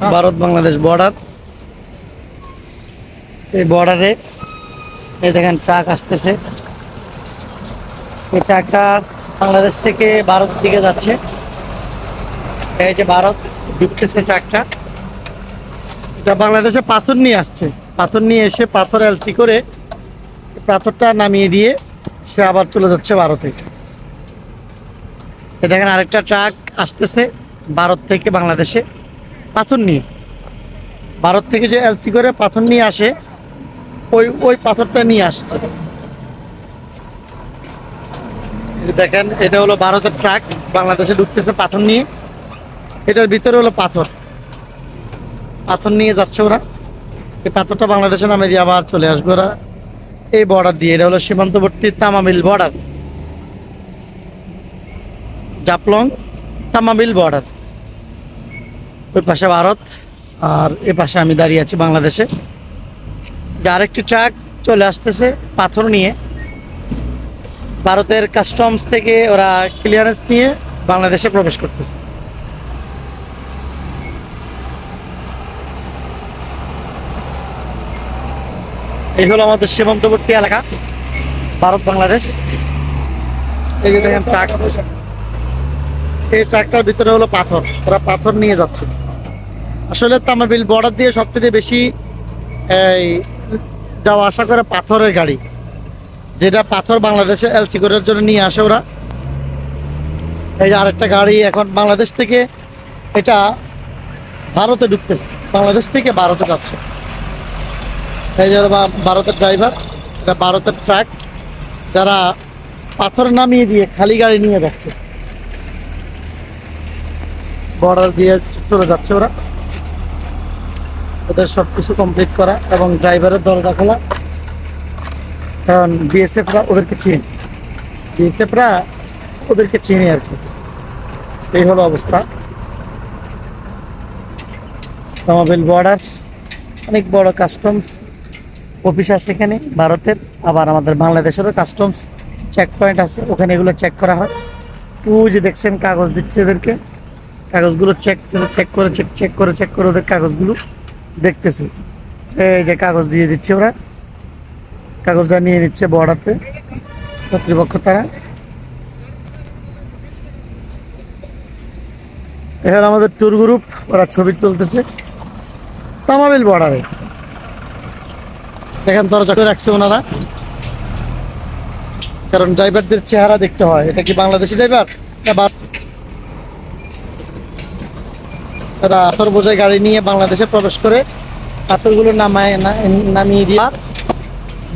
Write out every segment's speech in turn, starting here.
Bharat Bangladesh border. এই বর্ডারে এই দেখেন ট্রাক আসতেছে। এই ট্রাকটা বাংলাদেশ থেকে ভারত দিকে যাচ্ছে। এই যে ভারত ঢুকতেছে ট্রাকটা। এটা বাংলাদেশে পাথর নিয়ে আসছে। পাথর নিয়ে এসে পাথর এলসি করে পাথরটা নামিয়ে দিয়ে সে আবার চলে যাচ্ছে ভারতে। এ দেখেন আরেকটা ট্রাক আসতেছে ভারত থেকে বাংলাদেশে। পাথর নিয়ে। ভারত থেকে যে এলসি করে পাথর নিয়ে আসে, ওই ওই পাথরটা নিয়ে আসছে। দেখেন, এটা হলো ভারতের ট্রাক, বাংলাদেশে ঢুকতেছে পাথর নিয়ে। এটার ভিতরে হলো পাথর। পাথর নিয়ে যাচ্ছে ওরা। এই পাথরটা বাংলাদেশে নামে দিয়ে আবার চলে আসবে ওরা। এই বর্ডার দিয়ে, এটা হলো সীমান্তবর্তী তামামিল বর্ডার জাপলং তামামিল বর্ডার ওই পাশে ভারত, আর এ পাশে আমি দাঁড়িয়ে আছি বাংলাদেশে। আরেকটি ট্রাক চলে আসতেছে পাথর নিয়ে। ভারতের কাস্টমস থেকে ওরা ক্লিয়ারেন্স নিয়ে বাংলাদেশে প্রবেশ করতেছে। এই হলো আমাদের সীমান্তবর্তী এলাকা, ভারত, বাংলাদেশ। এই যে দেখেন ট্রাক। এই ট্রাকটার ভিতরে হলো পাথর। ওরা পাথর নিয়ে যাচ্ছে। আসলে তামাবিল বর্ডার দিয়ে সবচেয়ে বেশি, এই, যাওয়া আসা করে পাথরের গাড়ি। যেটা পাথর বাংলাদেশে এলসি করার জন্য নিয়ে আসে ওরা। এই যে আরেকটা গাড়ি এখন বাংলাদেশ থেকে, এটা ভারতে ঢুকতেছে। বাংলাদেশ থেকে ভারতে যাচ্ছে। এই যে ভারতের ড্রাইভার এটা ভারতের ট্রাক যারা পাথর নামিয়ে দিয়ে খালি গাড়ি নিয়ে যাচ্ছে। বর্ডার দিয়ে চলে যাচ্ছে ওরা। ওদের সব কিছু কমপ্লিট করা এবং ড্রাইভারের দরজা খোলা। কারণ বিএসএফরা ওদেরকে চিনে। বিএসএফরা ওদেরকে চিনে আর কি। এই হলো অবস্থা। তামাবিল বর্ডার অনেক বড় কাস্টমস অফিস আছে এখানে, ভারতের। আবার আমাদের বাংলাদেশেরও কাস্টমস চেক পয়েন্ট আছে, ওখানে এগুলো চেক করা হয়। ওই যে দেখছেন কাগজ দিচ্ছে এদেরকে কাগজগুলো চেক চেক করে চেক চেক করে চেক করে ওদের কাগজগুলো। দেখতেছে। এই যে কাগজ দিয়ে দিচ্ছে ওরা। কাগজটা নিয়ে নিচ্ছে বর্ডারতে কর্তৃপক্ষ তারা। এখানে আমাদের ট্যুর গ্রুপ ওরা ছবি তুলতেছে। তামাবিল বর্ডারে। দেখেন দরজা করে রাখছে ওনারা। কারণ ড্রাইভারদের চেহারা দেখতে হয়। এটা কি বাংলাদেশি ড্রাইভার না তারা পাথর বোঝাই গাড়ি নিয়ে বাংলাদেশে প্রবেশ করে পাথরগুলো নামায় নামিয়ে দিয়ে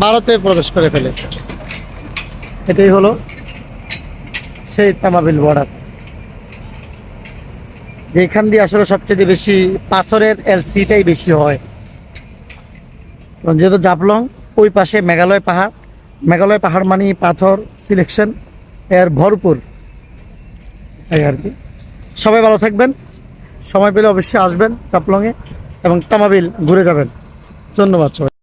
ভারতে প্রবেশ করে ফেলে। এটাই হলো সেই তামাবিল বর্ডার। যেখান দিয়ে আসলে সবচেয়ে বেশি পাথরের এলসিটাই বেশি হয়। কারণ যেহেতু জাপলং ওই পাশে মেঘালয় পাহাড় মেঘালয় পাহাড় মানে পাথর সিলেকশন এর ভরপুর। এই আর কি। সবাই ভালো থাকবেন। সময় পেলে অবশ্যই আসবেন চাপলংয়ে এবং তামাবিল ঘুরে যাবেন। ধন্যবাদ সবাই